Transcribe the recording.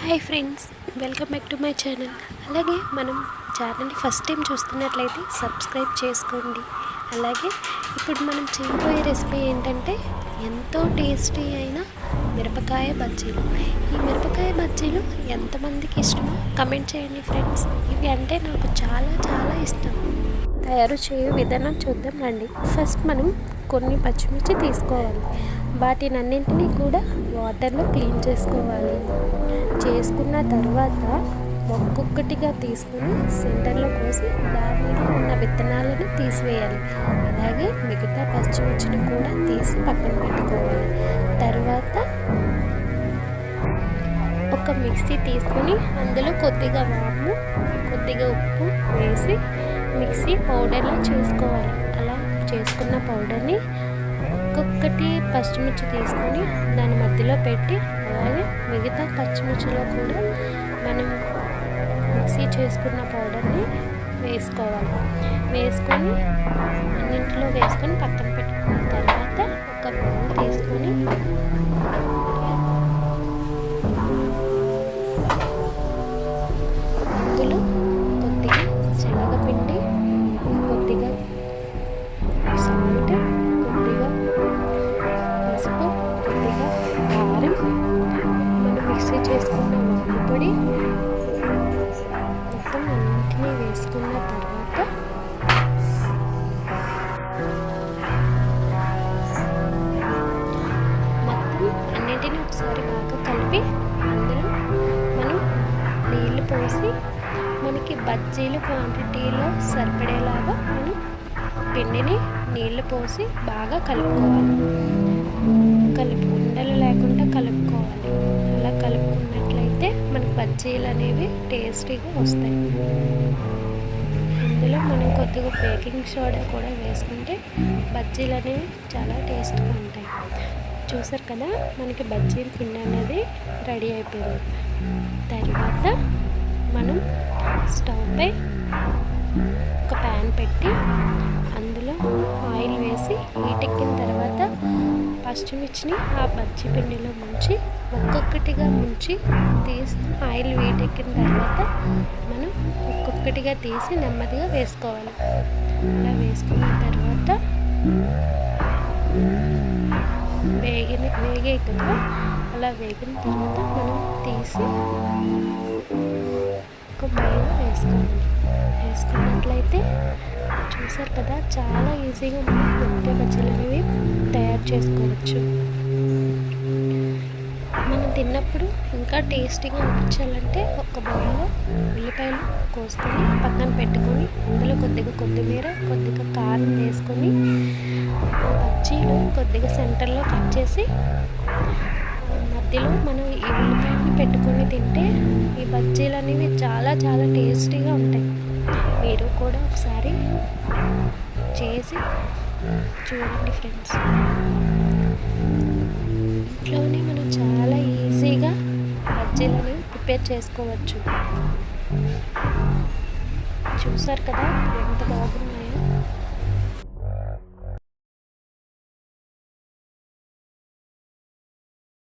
Hi friends welcome back to my channel. అలాగే మనం ఛానల్ని ఫస్ట్ టైం చూస్తున్నట్లయితే సబ్స్క్రైబ్ చేసుకోండి. అలాగే ఇప్పుడు మనం చేయబోయే రెసిపీ ఏంటంటే ఎంతో టేస్టీ అయిన మిరపకాయ బజ్జీలు. ఈ మిరపకాయ బజ్జీలు ఎంతమందికి ఇష్టమో కమెంట్ చేయండి ఫ్రెండ్స్. ఇవి అంటే నాకు చాలా చాలా ఇష్టం. తయారు చేయే విధానం చూద్దాం రండి. ఫస్ట్ మనం కొన్ని పచ్చిమిర్చి తీసుకోవాలి. వాటినన్నింటినీ కూడా వాటర్లో క్లీన్ చేసుకోవాలి. చేసుకున్న తర్వాత ఒక్కొక్కటిగా తీసుకుని సెంటర్లో కోసి దాని మీద ఉన్న విత్తనాలను తీసివేయాలి. అలాగే మిగతా పచ్చిమిర్చిని కూడా తీసి పక్కన పెట్టుకోవాలి. తర్వాత ఒక మిక్సీ తీసుకుని అందులో కొద్దిగా వాము కొద్దిగా ఉప్పు వేసి మిక్సీ పౌడర్లా చేసుకోవాలి. అలా చేసుకున్న పౌడర్ని ఒక్కొక్కటి పచ్చిమిర్చి తీసుకొని దాని మధ్యలో పెట్టి అలాగే మిగతా పచ్చిమిర్చిలో కూడా మనం మిక్సీ చేసుకున్న పౌడర్ని వేసుకోవాలి. వేసుకొని అన్నింటిలో వేసుకొని పక్కన పెట్టుకున్న తర్వాత కారం మనం మిక్సీ చేసుకున్న. వాము పొడి మొత్తం అన్నింటినీ వేసుకున్న తర్వాత మొత్తం అన్నింటినీ ఒకసారి బాగా కలిపి అందులో మనం నీళ్ళు పోసి మనకి బజ్జీలు క్వాంటిటీలో సరిపడేలాగా మనం పిండిని నీళ్ళు పోసి బాగా కలుపుకోవాలి. కలుపు ఉండలు లేకుండా కలుపుకోవాలి. అలా కలుపుకున్నట్లయితే మనకి బజ్జీలు అనేవి టేస్టీగా వస్తాయి. ఇందులో మనం కొద్దిగా బేకింగ్ సోడా కూడా వేసుకుంటే బజ్జీలు అనేవి చాలా టేస్ట్గా ఉంటాయి. చూసారు కదా మనకి బజ్జీల పిండి అనేది రెడీ అయిపోయింది. తర్వాత మనం స్టవ్ పచ్చిమిర్చిని ఆ పచ్చి పిండిలో ముంచి ఒక్కొక్కటిగా ముంచి తీసి ఆయిల్ వేటెక్కిన తర్వాత మనం ఒక్కొక్కటిగా తీసి నెమ్మదిగా వేసుకోవాలి. అలా వేసుకున్న తర్వాత వేగిన వేగాయి కదా అలా వేగిన తర్వాత మనం తీసి ఒక బయలు వేసుకోవాలి. వేసుకున్నట్లయితే చూసారు కదా చాలా ఈజీగా మనం మిరపకాయ బజ్జీలు అనేవి చేసుకోవచ్చు. మనం తిన్నప్పుడు ఇంకా టేస్టీగా అనిపించాలంటే ఒక బౌల్లో ఉల్లిపాయలు కోసుకొని పక్కన పెట్టుకొని అందులో కొద్దిగా కొత్తిమీర కొద్దిగా కారం వేసుకొని బజ్జీలు కొద్దిగా సెంటర్లో కట్ చేసి మధ్యలో మనం ఈ ఉల్లిపాయని పెట్టుకొని తింటే ఈ బజ్జీలు అనేవి చాలా చాలా టేస్టీగా ఉంటాయి. మీరు కూడా ఒకసారి చేసి చూడండి ఫ్రెండ్స్. ఇంట్లోనే మనం చాలా ఈజీగా బజ్జీలు ప్రిపేర్ చేసుకోవచ్చు. చూసారు కదా ఎంత బాగుంది.